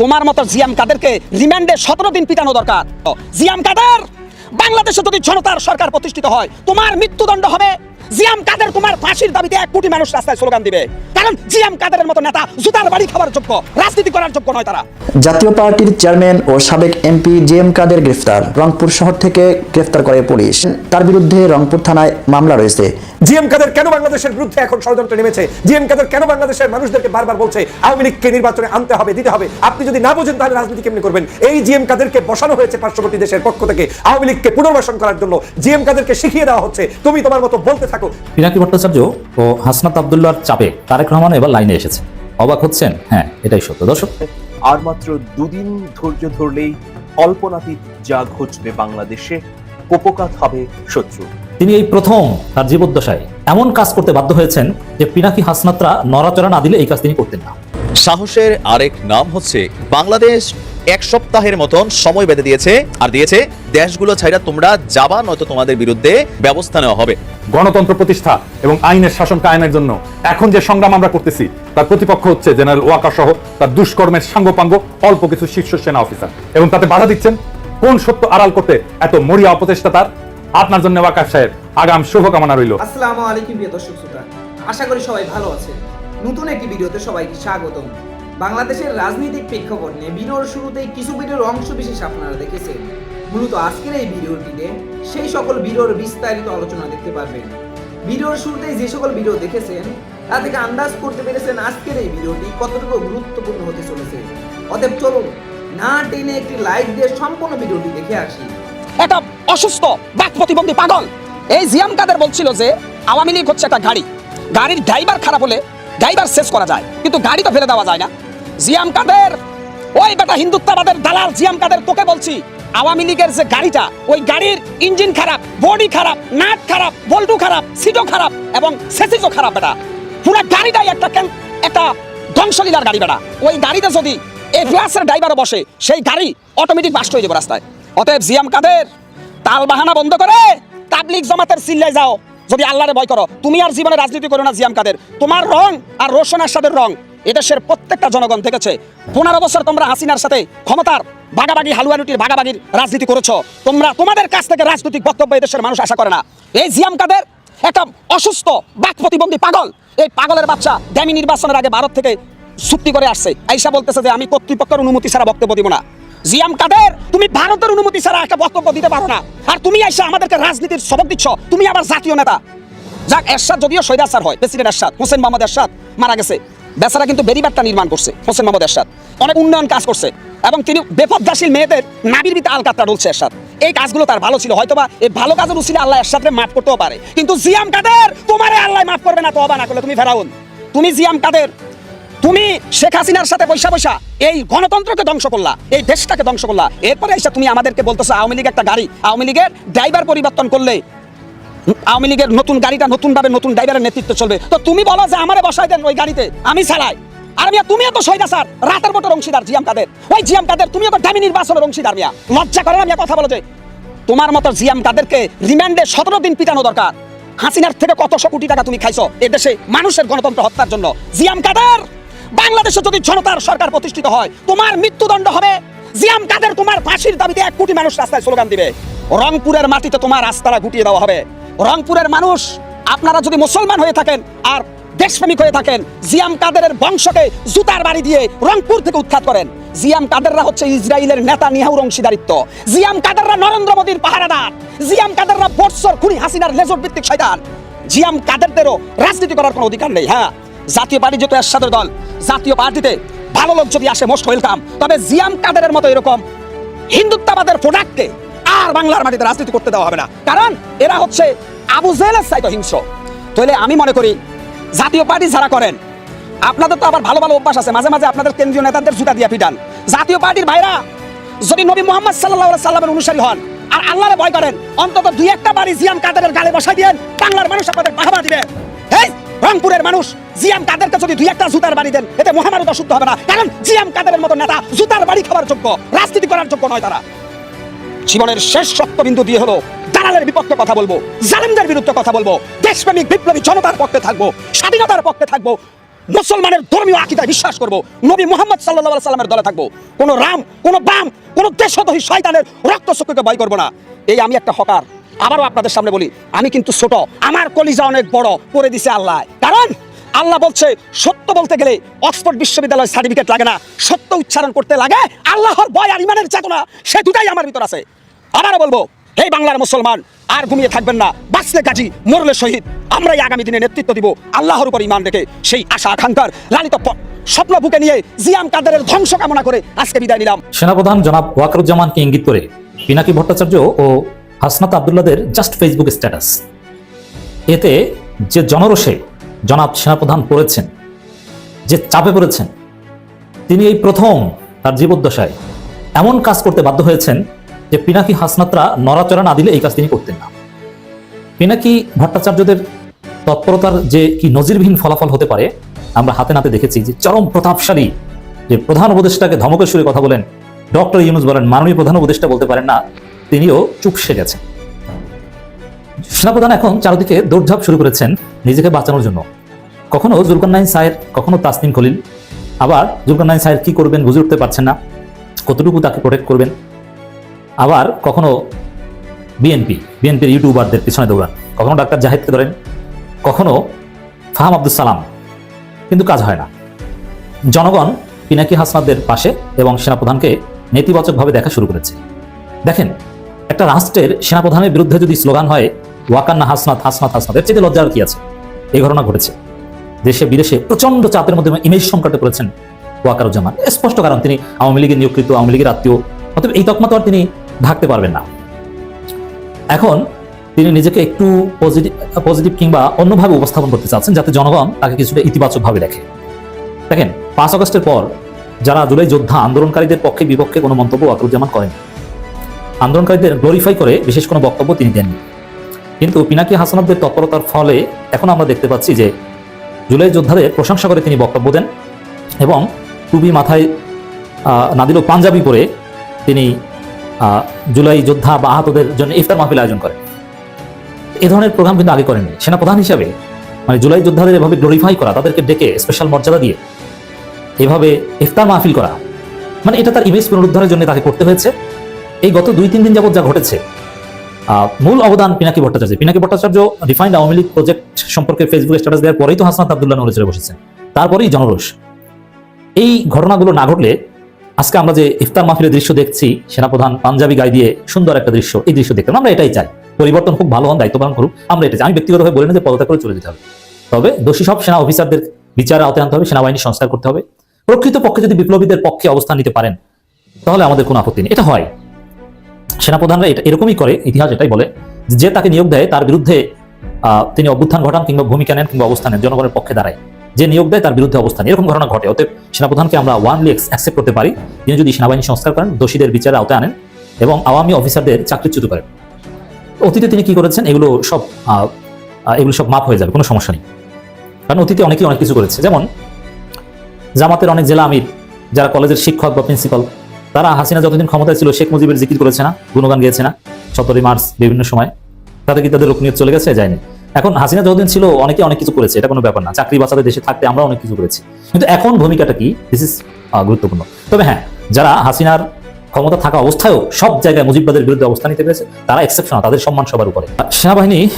তোমার মতো জিয়াম কাদেরকে রিমান্ডে সতেরো দিন পিটানো দরকার। জিয়াম কাদের? বাংলাদেশে যদি জনতার সরকার প্রতিষ্ঠিত হয়, তোমার মৃত্যুদণ্ড হবে জিয়াম কাদের তোমার ফাঁসির দাবিতে এক কোটি মানুষ রাস্তায় স্লোগান দিবে? কারণ জিয়াম কাদের মতো নেতা জুতার বাড়ি খাবার যোগ্য রাজনীতি করার যোগ্য নয় তারা। জাতীয় পার্টির চেয়ারম্যান ও সাবেক এমপি জে এম কাদের গ্রেফতার রংপুর শহর থেকে গ্রেফতার করে পুলিশ। তার বিরুদ্ধে রংপুর থানায় মামলা রয়েছে। জিএম কাদের কেন বাংলাদেশের বিরুদ্ধে এখন ষড়যন্ত্র নেমেছে? জিএম কাদের কেন বাংলাদেশের মানুষদেরকে বারবার বলছে আওয়ামী লীগকে নির্বাচনে আনতে হবে দিতে হবে? আপনি যদি না বোঝেন তাহলে রাজনীতি কেমনি করবেন? এই জিএম কাদেরকে বসানো হয়েছে পার্শ্ববর্তী দেশের পক্ষ থেকে। আওয়ামী লীগকে পুনর্বাসন করার জন্য জিএম কাদেরকে শিখিয়ে দেওয়া হচ্ছে। তুমি তোমার মতো বলতে থাকো। পিনাকি ভট্টাচার্য ও হাসনাত আবদুল্লার চাপে তারেক রহমান এবার লাইনে এসেছে অবাক হচ্ছেন? হ্যাঁ এটাই সত্য। দর্শক আর মাত্র দুদিন ধৈর্য ধরলেই কল্পনাতীত যা ঘটবে বাংলাদেশে কোপকাত হবে শত্রু। তিনি এই প্রথম তার জীবদ্দশায় এমন কাজ করতে বাধ্য হয়েছেন যে পিনাকি হাসনাতরা নড়াচড়া না দিলে এই কাজ তিনি করতেন না। সাহসের আরেক নাম হচ্ছে বাংলাদেশ এক সপ্তাহের মতন সময় বেঁধে দিয়েছে আর দিয়েছে দেশগুলো ছাইরা তোমরা যাবা নয়তো তোমাদের বিরুদ্ধে ব্যবস্থা নেওয়া হবে। গণতন্ত্র প্রতিষ্ঠা এবং আইনের শাসন কায়েমের জন্য এখন যে সংগ্রাম আমরা করতেছি তার প্রতিপক্ষ হচ্ছে জেনারেল ওয়াকা সহ তার দুষ্কর্মের সাঙ্গপাঙ্গ অল্প কিছু শীর্ষ সেনা অফিসার। এবং তাতে বাধা দিচ্ছেন কোন সত্য আড়াল করতে এত মরিয়া অপচেষ্টা তার? আপনার জন্য ওয়াকাফ সাহেব আগাম শুভকামনা রইল। আসসালামু আলাইকুম প্রিয় দর্শক শ্রোতা। আশা করি সবাই ভালো আছে নতুন একটি ভিডিওতে সবাইকে স্বাগতম। বাংলাদেশের রাজনৈতিক প্রেক্ষাপট নিয়ে ভিডিওর শুরুতেই কিছু ভিডিওর অংশ বিশেষ আপনারা দেখেছেন। মূলত আজকের এই ভিডিওটিতে সেই সকল ভিডিওর বিস্তারিত আলোচনা দেখতে পারবেন। ভিডিওর শুরুতেই যে সকল ভিডিও দেখেছেন, তা থেকে আন্দাজ করতে পেরেছেন আজকের এই ভিডিওটি কতটুকু গুরুত্বপূর্ণ হতে চলেছে। অতএব চলুন, না টেনে একটি লাইক দিয়ে সম্পূর্ণ ভিডিওটি দেখে আসি। একটা অসুস্থ, বাক প্রতিবন্ধী পাগল। এই জিয়াম কাদের বলছিল যে, আওয়ামী লীগ হচ্ছে একটা গাড়ি। গাড়ির ড্রাইভার খারাপ হলে ড্রাইভার শেষ করা যায়, কিন্তু গাড়ি তো ফেলে দেওয়া যায় না। জিয়াম কাদের? ওই বেটা হিন্দুত্ববাদের দালাল জিয়াম কাদের, তোকে বলছি, আওয়ামী লীগের যে গাড়িটা, ওই গাড়ির ইঞ্জিন খারাপ, বডি খারাপ নাট খারাপ, বল্টু খারাপ, সিটও খারাপ এবং সেসিসও খারাপ বেটা। পুরো গাড়িটাই একটা একটা ধ্বংসলীলার গাড়ি বেটা। ওই গাড়িতে যদি এই ক্লাসের ড্রাইভারও বসে, সেই গাড়ি অটোমেটিক বাস্ট হয়ে যাবে রাস্তায়। অতএব জিয়াম কাদের, তাল বাহানা বন্ধ করে তাবলিক জামাতের চিল্লায় যাও। যদি আল্লাহরে ভয় করো, তুমি আর জীবনে রাজনীতি করো না জিয়াম কাদের। তোমার রং আর রোশন আসাদের রং। এদেশের প্রত্যেকটা জনগণ দেখেছে। পনেরো বছর তোমরা হাসিনার সাথে ক্ষমতার ভাগাভাগি হালুয়া রুটির ভাগাভাগির রাজনীতি করেছ। তোমরা তোমাদের কাছ থেকে রাজনৈতিক বক্তব্য এদেশের মানুষ আশা করে না। এই জিয়াম কাদের একটা অসুস্থ, বাক প্রতিবন্ধী পাগল। এই পাগলের বাচ্চা ড্যামি নির্বাচনের আগে ভারত থেকে চুক্তি করে আসছে। আইসা বলতেছে যে আমি কর্তৃপক্ষের অনুমতি ছাড়া বক্তব্য দিব না। জিয়াম কাদের, তুমি ভারতের অনুমতি ছাড়া একটা বক্তব্য দিতে পারো না। আর তুমি আইসা আমাদেরকে রাজনীতির সবক দিচ্ছ। তুমি আবার জাতীয় নেতা। যাক, এরশাদ যদিও শহীদ আসার হয়, প্রেসিডেন্ট এরশাদ, হোসেন মোহাম্মদ এরশাদ মারা গেছে। বেচারা কিন্তু বেরিবারটা নির্মাণ করছে, হোসেন মোহাম্মদ এরশাদ। অনেক উন্নয়ন কাজ করছে এবং তিনি বেপদ্দাশীল মেয়েদের নাবির ভিতরে আলকাতরা ডলছে এরশাদ। এই কাজগুলো তার ভালো ছিল, হয়তোবা এই ভালো কাজের উচিলে আল্লাহ এরশাদকে মাফ করতেও পারে। কিন্তু জিয়াম কাদের? তোমারে আল্লাহ মাফ করবে না তো না করলে তুমি ফেরাউন। তুমি জিয়াম কাদের? তুমি শেখ হাসিনার সাথে পয়সা পয়সা এই গণতন্ত্রকে ধ্বংস করলা, এই দেশটাকে ধ্বংস করলা। এরপরে এসে তুমি আমাদেরকে বলতেছো, আওয়ামী লীগ একটা গাড়ি, আওয়ামী লীগের ড্রাইভার পরিবর্তন করলে আওয়ামী লীগের নতুন গাড়িটা নতুন ভাবে নতুন ড্রাইভারের নেতৃত্ব চলবে। তো তুমি বলো যে আমারে বসাই দেন ওই গাড়িতে, আমি চালাই। আর মিয়া, তুমিও তো শহীদ স্যার, রাতের মতো অংশীদার জিয়াম কাদের। ওই জিয়াম কাদের, তুমিও তো দামি নির্বাচনের অংশীদার মিয়া। লজ্জা করে মিয়া কথা বলো যে? তোমার মতো জিয়াম কাদেরকে রিমান্ডে সতেরো দিন পিটানো দরকার। হাসিনার থেকে কতশো কোটি টাকা তুমি খাইছো এ দেশে মানুষের গণতন্ত্র হত্যার জন্য? জিয়াম কাদের? বাংলাদেশে যদি জনতার সরকার প্রতিষ্ঠিত হয়, তোমার মৃত্যুদণ্ড হবে। জিয়াম কাদের, তোমার ফাঁসির দাবিতে এক কোটি মানুষ রাস্তায় স্লোগান দিবে। রংপুরের মাটিতে তোমার রাস্তাটা গুটিয়ে দেওয়া হবে। রংপুরের মানুষ, আপনারা যদি মুসলমান হয়ে থাকেন আর দেশপ্রেমিক হয়ে থাকেন, জিয়াম কাদেরের বংশকে জুতার বাড়ি দিয়ে রংপুর থেকে উৎখাত করেন। জিয়াম কাদেররা হচ্ছে ইসরায়েলের নেতা নিহাউর অংশীদারিত্ব। জিয়াম কাদেররা নরেন্দ্র মোদীর পাহারাদার। জিয়াম কাদেররা বৎসর খুনি হাসিনার লেজর ভিত্তিক শয়তান। জিয়াম কাদেরদেরও রাজনীতি করার কোনো অধিকার নেই হ্যাঁ? জাতীয় পার্টি যেহেতু এরশাদের দল, জাতীয় পার্টিতে ভালো লোক যদি আসে মোস্ট ওয়েলকাম তবে জিয়াম কাদেরের মতো এরকম হিন্দুত্ববাদের প্রোডাক্টকে আর বাংলার মাটিতে রাজনীতি করতে দেওয়া হবে না। কারণ এরা হচ্ছে আবু জেলের চাইতো হিংস্র। তাহলে আমি মনে করি, জাতীয় পার্টি যারা করেন, আপনাদের তো আবার ভালো ভালো অভ্যাস আছে। মাঝে মাঝে আপনাদের কেন্দ্রীয় নেতাদের জুতা দিয়ে পিটান। জাতীয় পার্টির ভাইরা যদি নবী মোহাম্মদ সাল্লাহ সাল্লামের অনুসারী হন, আর আল্লাহরে ভয় করেন, অন্তত দুই একটা বাড়ি জিয়াম কাদেরের গালে বসাই দিয়েন, বাংলার মানুষ আপনাদের বাহাবা দিবে। এই রংপুরের মানুষ জিয়াম কাদেরকে যদি দুই একটা জুতার বাড়ি দেন, এতে মহামারত শুদ্ধ হবে না। কারণ জিয়াম কাদেরের মতো নেতা জুতার বাড়ি খাবার যোগ্য, রাজনীতি করার যোগ্য নয় তারা। জীবনের শেষ শক্তবিন্দু দিয়ে হলো দালালের বিপক্ষে কথা বলব, জালেমদের বিরুদ্ধে কথা বলব, দেশপ্রেমিক, বিপ্লবী জনতার পক্ষে থাকব, স্বাধীনতার পক্ষে থাকব, মুসলমানের ধর্মীয় আকিদায় বিশ্বাস করব, নবী মোহাম্মদ আলাইহি সাল্লামের দলে থাকব, কোনো রাম, কোনো বাম, কোনো দেশদ্রোহী শয়তানের রক্ত চক্ষুকে ভয় করব না। এই আমি একটা হকার, আবারও আপনাদের সামনে বলি, আমি কিন্তু ছোট, আমার কলিজা অনেক বড় করে দিছে আল্লাহ। কারণ আল্লাহ বলছে, সত্য বলতে গেলে অক্সফোর্ড বিশ্ববিদ্যালয় সার্টিফিকেট লাগে না, সত্য উচ্চারণ করতে লাগে, আল্লাহর বয় আর ইমানের চেতনা, সে দুটাই আমার ভিতর আছে। আবারও বলব, এই বাংলার মুসলমান আর ঘুমিয়ে থাকবেন না। বাঁচলে কাজী মরলে শহীদ। আমরাই আগামী দিনে নেতৃত্ব দিব আল্লাহর উপর ইমান রেখে সেই আশা আকাঙ্ক্ষার লালিত স্বপ্ন বুকে নিয়ে জিয়াম কাদেরের ধ্বংস কামনা করে আজকে বিদায় নিলাম। সেনাপ্রধান জনাব ওয়াকারুজ্জামানকে ইঙ্গিত করে পিনাকি ভট্টাচার্য ও হাসনাত আবদুল্লাদের জাস্ট ফেসবুক স্ট্যাটাস। এতে যে জনরোষে জনাব সেনাপ্রধান পড়েছেন, যে চাপে পড়েছেন, তিনি এই প্রথম তার জীবদ্দশায় এমন কাজ করতে বাধ্য হয়েছেন যে পিনাকি হাসনাতরা নড়াচড়া না দিলে এই কাজ তিনি করতেন না। পিনাকি ভট্টাচার্যদের তৎপরতার যে কি নজিরবিহীন ফলাফল হতে পারে, আমরা হাতে নাতে দেখেছি যে চরম প্রতাপশালী যে প্রধান উপদেষ্টাকে ধমকের সুরে কথা বলেন ডক্টর ইউনুস বলেন, মাননীয় প্রধান উপদেষ্টা বলতে পারেন না, তিনিও চুপসে গেছেন। সেনাপ্রধান এখন চারদিকে দৌড়ঝাঁপ শুরু করেছেন নিজেকে বাঁচানোর জন্য। কখনো জুলকান্নাইন সাহের, কখনো তাসনিম খলিল। আবার জুলকান্নাইন সাহের কি করবেন বুঝে উঠতে পারছেন না। কতটুকু তাকে প্রোটেক্ট করবেন? আবার কখনো বিএনপি বিএনপির ইউটিউবারদের পিছনে দৌড়ান। কখনো ডাক্তার জাহিদকে ধরেন, কখনো ফাহাম আব্দুল সালাম। কিন্তু কাজ হয় না। জনগণ পিনাকি হাসনাদের পাশে এবং সেনাপ্রধানকে নেতিবাচকভাবে দেখা শুরু করেছে। দেখেন, একটা রাষ্ট্রের সেনাপ্রধানের বিরুদ্ধে যদি স্লোগান হয়, ওয়াকান্না হাসনাত হাসনাত এর চেয়ে লজ্জার কি আছে? এই ঘটনা ঘটেছে। দেশে, বিদেশে প্রচণ্ড চাপের মধ্যে ইমেজ সংকটে পড়েছেন ওয়াকারুজ্জামান। স্পষ্ট কারণ, তিনি আওয়ামী লীগের নিয়োগকৃত, আওয়ামী লীগের আত্মীয়। অতএব এই তকমা তো আর তিনি ঢাকতে পারবেন না। এখন তিনি নিজেকে একটু পজিটিভ পজিটিভ কিংবা অন্যভাবে উপস্থাপন করতে চাচ্ছেন যাতে জনগণ তাকে কিছুটা ইতিবাচকভাবে দেখে। দেখেন পাঁচ আগস্টের পর যারা জুলাই যোদ্ধা আন্দোলনকারীদের পক্ষে বিপক্ষে কোনো মন্তব্য ওয়াকরুজ্জামান করেন। আন্দোলনকারীদের গ্লোরিফাই করে বিশেষ কোনো বক্তব্য তিনি দেননি। কিন্তু পিনাকি হাসানদের তৎপরতার ফলে এখন আমরা দেখতে পাচ্ছি যে জুলাই যোদ্ধাদের প্রশংসা করে তিনি বক্তব্য দেন এবং টুবি মাথায় আহ, না দিলেও পাঞ্জাবি পরে তিনি জুলাই যোদ্ধা বা আহতদের জন্য ইফতার মাহফিল আয়োজন করে। এ ধরনের প্রোগ্রাম কিন্তু আগে করেননি। সেনাপ্রধান হিসাবে মানে জুলাই যোদ্ধাদের এভাবে গ্লোরিফাই করা, তাদেরকে ডেকে স্পেশাল মর্যাদা দিয়ে এভাবে ইফতার মাহফিল করা মানে এটা তার ইমেজ পুনরুদ্ধারের জন্য তাকে করতে হয়েছে। এই গত দুই, তিন দিন যাবত যা ঘটেছে মূল অবদান পিনাকি ভট্টাচার্য। পিনাকি ভট্টাচার্য রিফাইন্ড আওয়ামী লীগ প্রজেক্ট সম্পর্কে ফেসবুকে স্ট্যাটাস দেওয়ার পরেই তো হাসনাত আবদুল্লাহ চড়ে বসেছেন। তারপরেই জনরোষ। এই ঘটনাগুলো না ঘটলে আজকে আমরা যে ইফতার মাহফিলের দৃশ্য দেখছি, সেনাপ্রধান পাঞ্জাবি গায়ে দিয়ে সুন্দর একটা দৃশ্য, এই দৃশ্য দেখতাম আমরা এটাই চাই। পরিবর্তন খুব ভালো হন দায়িত্ব পালন করুক। আমরা এটা চাই। আমি ব্যক্তিগতভাবে বলি না যে পদত্যাগ করে চলে যেতে হবে। তবে দোষী সব সেনা অফিসারদের বিচারে আওতায় আনতে হবে সেনাবাহিনী সংস্কার করতে হবে। প্রকৃত পক্ষে যদি বিপ্লবীদের পক্ষে অবস্থান নিতে পারেন, তাহলে আমাদের কোনো আপত্তি নেই। এটা হয়। সেনাপ্রধানরা এটা এরকমই করে, ইতিহাস এটাই বলে, যে তাকে নিয়োগ দেয়, তার বিরুদ্ধে তিনি অভ্যুত্থান ঘটান কিংবা ভূমিকা নেন কিংবা অবস্থান জনগণের পক্ষে দাঁড়ায়। যে নিয়োগ দেয় তার বিরুদ্ধে অবস্থান। এরকম ঘটনা ঘটে। অতএব সেনাপ্রধানকে আমরা ওয়ানলি অ্যাকসেপ্ট করতে পারি। তিনি যদি সেনাবাহিনী সংস্কার করেন, দোষীদের বিচারে আওতায় আনেন এবং আওয়ামী অফিসারদের চাকরিচ্যুত করেন। অতীতে তিনি কি করেছেন? এগুলো সব এগুলো সব মাপ হয়ে যাবে, কোনো সমস্যা নেই। কারণ অতীতে অনেকেই অনেক কিছু করেছে। যেমন, জামাতের অনেক জেলা আমির, যারা কলেজের শিক্ষক বা প্রিন্সিপাল তারা হাসিনা যতদিন ক্ষমতায় ছিল, শেখ মুজিবের জিকির করেছে না, গুণগান গিয়েছে না, সতেরোই মার্চ বিভিন্ন সময়। তাদের কি তাদের রুকনিয়ত চলে গেছে? যায়নি। এখন হাসিনা যতদিন ছিল, অনেকে অনেক কিছু করেছে, এটা কোনো ব্যাপার না। চাকরি বাঁচাতে দেশে থাকতে আমরা অনেক কিছু করেছি। কিন্তু এখন ভূমিকাটা কি? দিস ইজ গুরুত্বপূর্ণ। তবে হ্যাঁ যারা হাসিনার ক্ষমতা থাকা অবস্থায়ও সব জায়গায় মুজিববাদের বিরুদ্ধে অবস্থান নিতে পেরেছে, তারা এক্সেপশনাল তাদের সম্মান সবার উপরে। সেনাবাহিনী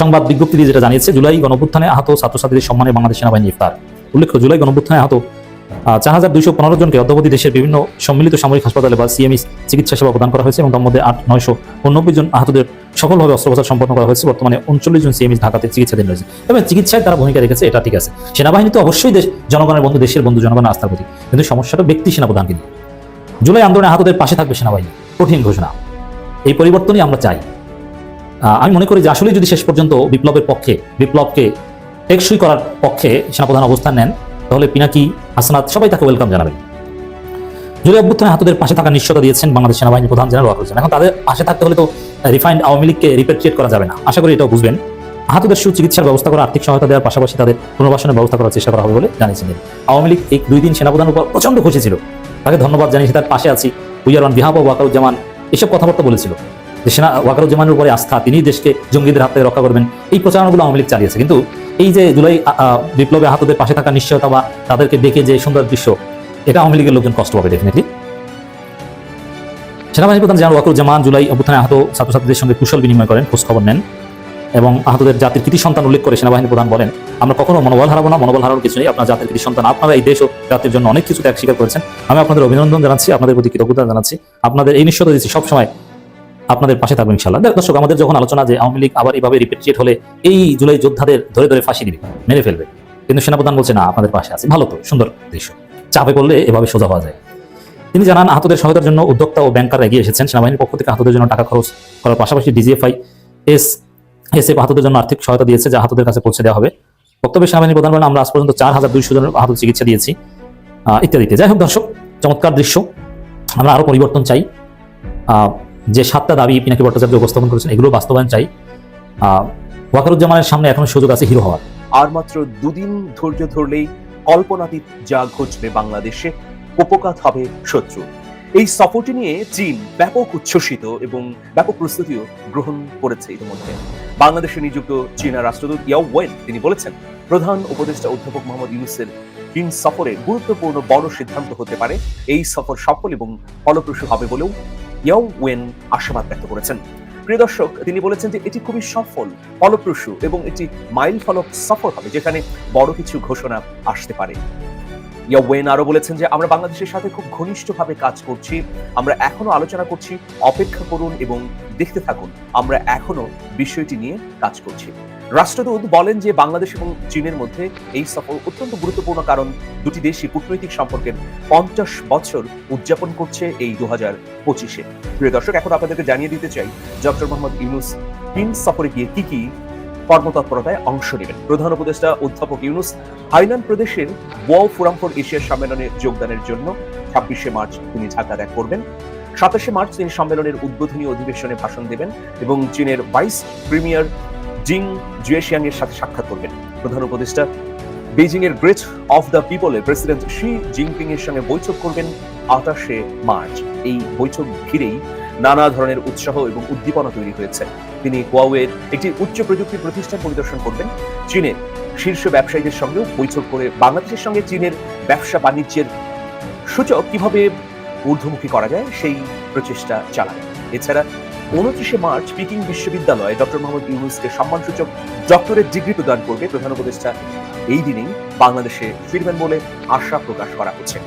সংবাদ বিজ্ঞপ্তি দিয়ে যেটা জানিয়েছে, জুলাই গণভ্যুত্থানে আহত ছাত্রছাত্রীদের সম্মানে বাংলাদেশ সেনাবাহিনী ইফতার। উল্লেখ্য, জুলাই গণভ্যুত্থানে আহত চার হাজার দুইশো পনেরো জনকে অদ্যাবধি দেশের বিভিন্ন সম্মিলিত সামরিক হাসপাতালে বা সিএমই চিকিৎসা সেবা প্রদান করা হয়েছে এবং তার মধ্যে আট, নয়শো উননব্বই জন আহতদের সফলভাবে অস্ত্রোপচার সম্পন্ন করা হয়েছে। বর্তমানে উনচল্লিশ জন সিএমই ঢাকাতে চিকিৎসাধীন রয়েছে। এবং চিকিৎসায় তারা ভূমিকা রেখেছে, এটা ঠিক আছে। সেনাবাহিনী তো অবশ্যই দেশ, জনগণের বন্ধু, দেশের বন্ধু, জনগণের আস্থার প্রতি কিন্তু সমস্যাটা ব্যক্তি সেনাপ্রধানকে নিয়ে। জুলাই আন্দোলনে আহতদের পাশে থাকবে সেনাবাহিনী। কঠিন ঘোষণা। এই পরিবর্তনই আমরা চাই। আমি মনে করি যে আসলে যদি শেষ পর্যন্ত বিপ্লবের পক্ষে, বিপ্লবকে টেকসই করার পক্ষে সেনাপ্রধান অবস্থান নেন তাহলে পিনাকি, হাসনাত সবাই তাকে ওয়েলকাম জানাবেন। জুলাই অভ্যুত্থানে হাতদের পাশে থাকার নিশ্চয়তা দিয়েছেন বাংলাদেশ সেনাবাহিনী প্রধান জেনারেল ওয়াকারুজ্জামান এখন তাদের পাশে থাকতে হলে তো রিফাইন্ড আওয়ামী লীগকে রিপেট্রিয়েট করা যাবে না। আশা করি এটাও বুঝবেন। আহতদের সুচিকিৎসার ব্যবস্থা করা, আর্থিক সহায়তা দেওয়ার পাশাপাশি তাদের পুনর্বাসনের ব্যবস্থা করার চেষ্টা করা হবে বলে জানিয়েছেন আওয়ামী লীগ এই দুই দিন সেনাপ্রধানের উপর প্রচণ্ড খুশি ছিল। তাকে ধন্যবাদ জানিয়েছে তার পাশে আছি। We're on behalf Wakeruzzaman. এসব কথাবার্তা বলেছিল। যে সেনা, ওয়াকারুজ্জামানের উপরে আস্থা তিনি দেশকে জঙ্গিদের হাত থেকে রক্ষা করবেন। এই প্রচারণাগুলো আওয়ামী লীগ চালিয়েছে। কিন্তু এই যে জুলাই বিপ্লবে আহতদের পাশে থাকা নিশ্চয়তা বা তাদেরকে ডেকে যে সুন্দর দৃশ্য, এটা আওয়ামী লীগের লোকজন কষ্ট পাবে ডেফিনেটলি সেনাবাহিনী প্রধান জেনারেল ওয়াকুরুজ্জামান জুলাই অভ্যুত্থানে আহত ছাত্রছাত্রীদের সঙ্গে কুশল বিনিময় করেন, খোঁজখবর নেন এবং আহতদের জাতির কৃতি সন্তান উল্লেখ করে সেনাবাহিনী প্রধান বলেন, আমরা কখনো মনোবল হারাবো না, মনোবল হারানোর কিছু নেই, আপনার জাতির কৃতি সন্তান আপনারা এই দেশ ও জাতির জন্য অনেক কিছু ত্যাগ স্বীকার করেছেন। আমি আপনাদের অভিনন্দন জানাচ্ছি, আপনাদের প্রতি কৃতজ্ঞতা জানাচ্ছি। আপনাদের এই নিশ্চয়তা দিচ্ছি সবসময় আপনাদের পাশে থাকবেন ইনশাল্লাহ দর্শক, আমাদের যখন আলোচনা যে আওয়ামী লীগ আবার এইভাবে রিপেট্রিয়েট হলে এই জুলাই যোদ্ধাদের ধরে ধরে ফাঁসি দিবে, মেরে ফেলবে। কিন্তু সেনাপ্রধান বলছে, না, আপনাদের পাশে আছে। ভালো তো, সুন্দর দৃশ্য চাপে করলে এভাবে সোজা হওয়া যায়। তিনি জানান, আহতদের সহায়তার জন্য উদ্যোক্তা ও ব্যাংকার এগিয়ে এসেছেন। সেনাবাহিনীর পক্ষ থেকে আহতদের জন্য টাকা খরচ করার পাশাপাশি ডিজিএফআই এস এস এফ আহতদের জন্য আর্থিক সহায়তা দিয়েছে, যা আহতদের কাছে পৌঁছে দেওয়া হবে। বক্তব্যে সেনাবাহিনী প্রধান বলেন, আমরা আজ পর্যন্ত চার হাজার দুইশো জনের আহত চিকিৎসা দিয়েছি। ইত্যাদিতে। যাই হোক দর্শক, চমৎকার দৃশ্য। আমরা আরও পরিবর্তন চাই। যে সাতটা দাবি পিনাকি ভট্টাচার্য উপস্থাপন করেছেন, এগুলো বাস্তবায়ন চাই। ওয়াকারুজ্জামানের সামনে এখনও সুযোগ আছে হিরো হওয়ার। আর মাত্র দুদিন ধৈর্য ধরলেই কল্পনাতীত যা ঘটবে বাংলাদেশে, উপকাত হবে শত্রু। এই সফরটি নিয়ে চীন ব্যাপক উচ্ছ্বসিত এবং ব্যাপক প্রস্তুতিও গ্রহণ করেছে ইতিমধ্যে। বাংলাদেশে নিযুক্ত চীনা রাষ্ট্রদূত ইয়াও ওয়েন, তিনি বলেছেন, প্রধান উপদেষ্টা অধ্যাপক মোহাম্মদ ইউনুসের চীন সফরে গুরুত্বপূর্ণ বড় সিদ্ধান্ত হতে পারে। এই সফর সফল এবং ফলপ্রসূ হবে বলেও ইয়াও ওয়েন আশাবাদ ব্যক্ত করেছেন। প্রিয় দর্শক, তিনি বলেছেন যে এটি খুবই সফল, ফলপ্রসূ এবং একটি মাইল ফলক সফর হবে, যেখানে বড় কিছু ঘোষণা আসতে পারে। ইয়াওয়েন আরও বলেছেন যে, আমরা বাংলাদেশের সাথে খুব ঘনিষ্ঠভাবে কাজ করছি, আমরা এখনও আলোচনা করছি, অপেক্ষা করুন এবং দেখতে থাকুন, আমরা এখনও বিষয়টি নিয়ে কাজ করছি। রাষ্ট্রদূত বলেন যে বাংলাদেশ এবং চীনের মধ্যে এই সফর অত্যন্ত গুরুত্বপূর্ণ কারণ দুটি দেশই কূটনৈতিক সম্পর্কের পঞ্চাশ বছর উদযাপন করছে এই দু হাজার পঁচিশে। প্রিয় দর্শক, এখন আপনাদেরকে জানিয়ে দিতে চাই, ডক্টর মোহাম্মদ ইউনুস চীন সফরে গিয়ে কি কি কর্মতৎপরতায় অংশ নেবেন? প্রধান উপদেষ্টা অধ্যাপক ইউনুস হাইনান প্রদেশের ওয়াও ফোরাম ফর এশিয়ার সম্মেলনে যোগদানের জন্য ছাব্বিশে মার্চ তিনি ঢাকা ত্যাগ করবেন। সাতাশে মার্চ তিনি সম্মেলনের উদ্বোধনী অধিবেশনে ভাষণ দেবেন এবং চীনের ভাইস প্রিমিয়ার জিং জুয়েশিয়াং এর সাথে সাক্ষাৎ করবেন। প্রধান উপদেষ্টা বেজিং এর গ্রেট অফ দ্য পিপলের প্রেসিডেন্ট শি জিনপিং এর সঙ্গে বৈঠক করবেন আঠাশে মার্চ। এই বৈঠক ঘিরেই নানা ধরনের উৎসাহ এবং উদ্দীপনা তৈরি হয়েছে। তিনি কোয়াওয়ের একটি উচ্চ প্রযুক্তি প্রতিষ্ঠান পরিদর্শন করবেন। চীনের শীর্ষ ব্যবসায়ীদের সঙ্গেও বৈঠক করে বাংলাদেশের সঙ্গে চীনের ব্যবসা বাণিজ্যের সূচক কীভাবে ঊর্ধ্বমুখী করা যায়, সেই প্রচেষ্টা চালায় এছাড়া উনত্রিশে মার্চ পিকিং বিশ্ববিদ্যালয়ে ডক্টর মোহাম্মদ ইউনুসকে সম্মানসূচক ডক্টরেট ডিগ্রি প্রদান করবে প্রধান উপদেষ্টা। এই দিনেই বাংলাদেশে ফিরবেন বলে আশা প্রকাশ করা হচ্ছে।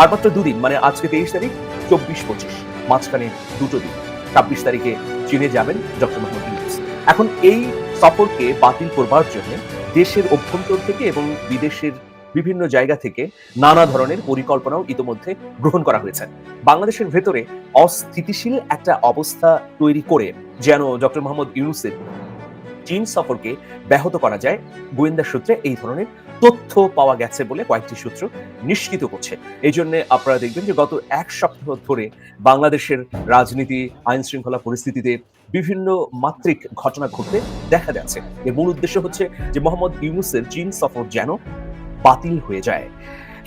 আর মাত্র দুদিন মানে আজকে তেইশ তারিখ, চব্বিশ পঁচিশ, মাঝখানে দুটো দিন। ছাব্বিশ তারিখে চীনে যাবেন ডক্টর মোহাম্মদ ইউনুস। এখন এই সফরকে বাতিল করবার জন্য দেশের অভ্যন্তর থেকে এবং বিদেশের বিভিন্ন জায়গা থেকে নানা ধরনের পরিকল্পনাও ইতোমধ্যে গ্রহণ করা হয়েছে। বাংলাদেশের ভেতরে অস্থিতিশীল একটা অবস্থা তৈরি করে যেন ডক্টর মোহাম্মদ ইউনুসের চীন সফরকে ব্যাহত করা যায়, গোয়েন্দা সূত্রে এই ধরনের তথ্য পাওয়া গেছে বলে কয়েকটি সূত্র নিশ্চিত করছে। এই জন্য আপনারা দেখবেন যে গত এক সপ্তাহ ধরে বাংলাদেশের রাজনীতি আইন শৃঙ্খলা পরিস্থিতিতে বিভিন্ন মাত্রিক ঘটনা ঘটতে দেখা যাচ্ছে। এর মূল উদ্দেশ্য হচ্ছে যে মোহাম্মদ ইউনুসের চীন সফর যেন বাতিল হয়ে যায়।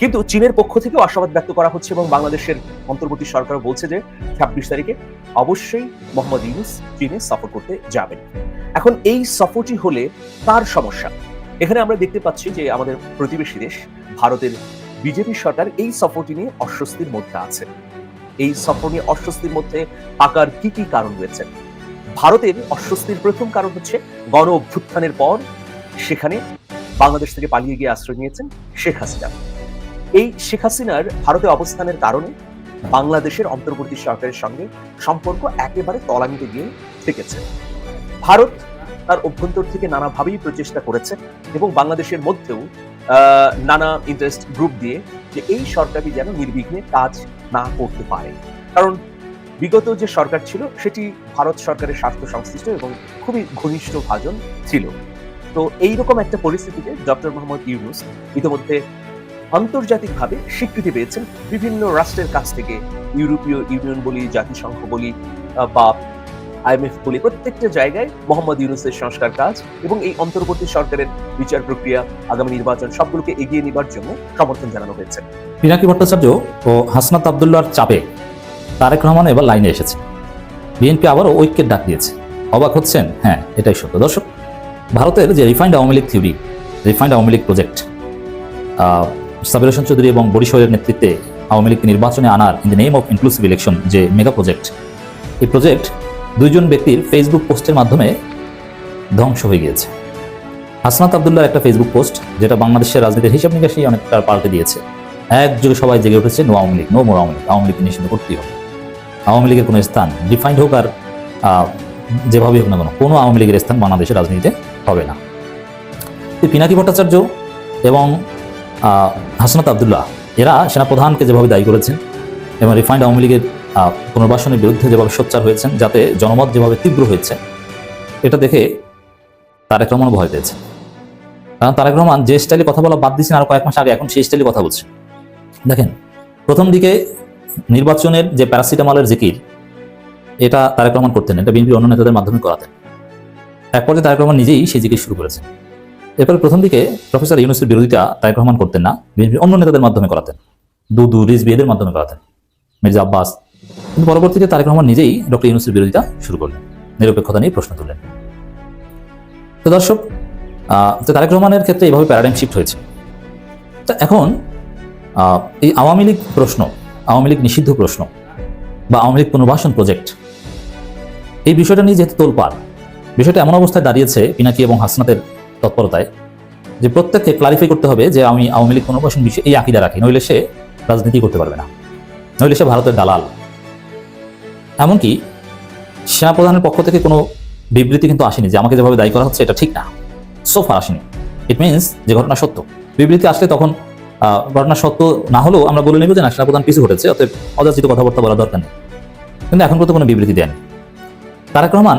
কিন্তু চীনের পক্ষ থেকেও আশাবাদ ব্যক্ত করা হচ্ছে এবং বাংলাদেশের অন্তর্বর্তী সরকার বলছে যে, ছাব্বিশ তারিখে অবশ্যই মোহাম্মদ ইউনুস চীনে সফর করতে যাবেন। এখন এই সফরটি হলে তার সমস্যা। এখানে আমরা দেখতে পাচ্ছি যে আমাদের প্রতিবেশী দেশ, ভারতের বিজেপি সরকার এই সফরটি নিয়ে অস্বস্তির মধ্যে আছে। এই সফর নিয়ে অস্বস্তির মধ্যে থাকার কি কি কারণ রয়েছে? ভারতের অস্বস্তির প্রথম কারণ হচ্ছে গণ অভ্যুত্থানের পর সেখানে বাংলাদেশ থেকে পালিয়ে গিয়ে আশ্রয় নিয়েছেন শেখ হাসিনা। এই শেখ হাসিনার ভারতে অবস্থানের কারণে বাংলাদেশের অন্তর্বর্তী সরকারের সঙ্গে সম্পর্ক একেবারে তলানিতে গিয়ে থেকেছে। ভারত তার অভ্যন্তর থেকে নানাভাবেই প্রচেষ্টা করেছে এবং বাংলাদেশের মধ্যেও নানা ইন্টারেস্ট গ্রুপ দিয়ে যে এই সরকারই যেন নির্বিঘ্নে কাজ না করতে পারে। কারণ বিগত যে সরকার ছিল, সেটি ভারত সরকারের স্বার্থ সংশ্লিষ্ট এবং খুবই ঘনিষ্ঠ ভাজন ছিল। তো এইরকম একটা পরিস্থিতিতে ডক্টর মোহাম্মদ ইউনুস ইতিমধ্যে আন্তর্জাতিকভাবে স্বীকৃতি পেয়েছেন বিভিন্ন রাষ্ট্রের কাছ থেকে, ইউরোপীয় ইউনিয়ন বলি, জাতিসংঘ বলি বা আইএমএফ বলি, প্রত্যেকটা জায়গায় মোহাম্মদ ইউনুসের সংস্কার কাজ এবং এই অন্তর্বর্তী সরকারের বিচার প্রক্রিয়া, আগামী নির্বাচন সবগুলোকে এগিয়ে নেবার জন্য সমর্থন জানানো হয়েছে। পিনাকি ভট্টাচার্য ও হাসনাত আবদুল্লাহর চাপে তারেক রহমান এবার লাইনে এসেছে। বিএনপি আবারও ঐক্যের ডাক দিয়েছে। অবাক হচ্ছেন? হ্যাঁ এটাই সত্য। দর্শক ভারতের যে refined Awami League theory refined Awami League project Sabir Hossain Chowdhury এবং বরিশালের নেতৃত্বে আওয়ামী লীগকে নির্বাচনে আনার in the name of inclusive election যে মেগা প্রজেক্ট এই প্রজেক্ট দুইজন ব্যক্তির ফেসবুক পোস্টের মাধ্যমে ধ্বংস হয়ে গিয়েছে। হাসনাত আবদুল্লাহর একটা ফেসবুক পোস্ট যেটা বাংলাদেশের রাজনীতির হিসাব নিকাশই অনেকটা পাল্টে দিয়েছে। একযোগে সবাই জেগে উঠেছে no Awami League no more Awami League, Awami লীগকে নিষিদ্ধ করতেই হবে। আওয়ামী লীগের কোনো স্থান ডিফাইন্ড হোক আর যেভাবেই হোক না কেন, কোনো আওয়ামী লীগের স্থান বাংলাদেশের রাজনীতিতে হবে না। পিনাকি ভট্টাচার্য এবং হাসনাত আবদুল্লাহ, এরা সেনাপ্রধানকে যেভাবে দায়ী করেছেন এবং রিফাইন্ড আওয়ামী লীগের পুনর্বাসনের বিরুদ্ধে যেভাবে সোচ্চার হয়েছেন, যাতে জনমত যেভাবে তীব্র হয়েছে, এটা দেখে তারেক রহমান ভয় পেয়েছে। কারণ তারেক রহমান যে স্টাইলে কথা বলা বাদ দিয়েছেন, আর কয়েক মাস আগে এখন সেই স্টাইলে কথা বলছে। দেখেন, প্রথম দিকে নির্বাচনের যে প্যারাসিটামলের জিকির, এটা তারেক রহমান করতেন, এটা বিএনপির অন্য নেতাদের মাধ্যমে করাতেন। এক পর্যায়ে তারেক রহমান নিজেই সেই জিকির শুরু করেছেন। এরপরে প্রথম দিকে প্রফেসর ইউনুসের বিরোধিতা তারেক রহমান করতেন না, বিএনপির অন্য নেতাদের মাধ্যমে করাতেন। দুদু রিজবি এদের মাধ্যমে করাতেন। মির্জা আব্বাস। কিন্তু পরবর্তীতে তারেক রহমান নিজেই ডক্টর ইউনুসের বিরোধিতা শুরু করলেন। নিরপেক্ষতা নিয়ে প্রশ্ন তুললেন। তো দর্শক তো তারেক রহমানের ক্ষেত্রে এইভাবে প্যারাডাইম শিফট হয়েছে। তো এখন এই আওয়ামী লীগ প্রশ্ন, আওয়ামী লীগ নিষিদ্ধ প্রশ্ন বা আওয়ামী লীগ পুনর্বাসন প্রজেক্ট এই বিষয়টা নিয়ে যেহেতু তোলপাড় বিষয়টা এমন অবস্থায় দাঁড়িয়েছে পিনাকি এবং হাসনাতের তৎপরতায় যে প্রত্যেককে ক্লারিফাই করতে হবে যে আমি আওয়ামী লীগ পুনর্বাসন বিষয়ে এই আকিদা রাখি, নইলে সে রাজনীতি করতে পারবে না, নইলে সে ভারতের দালাল। এমনকি সেনাপ্রধানের পক্ষ থেকে কোনো বিবৃতি কিন্তু আসেনি যে আমাকে যেভাবে দায়ী করা হচ্ছে এটা ঠিক না। সোফার আসেনি। ইট মিনস যে ঘটনা সত্য। বিবৃতি আসলে তখন ঘটনা সত্য না হলেও আমরা বলে নেব যে না, সেনাপ্রধান পিছু ঘটেছে, অতএব অযাচিত কথাবার্তা বলা দরকার নেই। কিন্তু এখন পর্যন্ত কোনো বিবৃতি দেন তারেক রহমান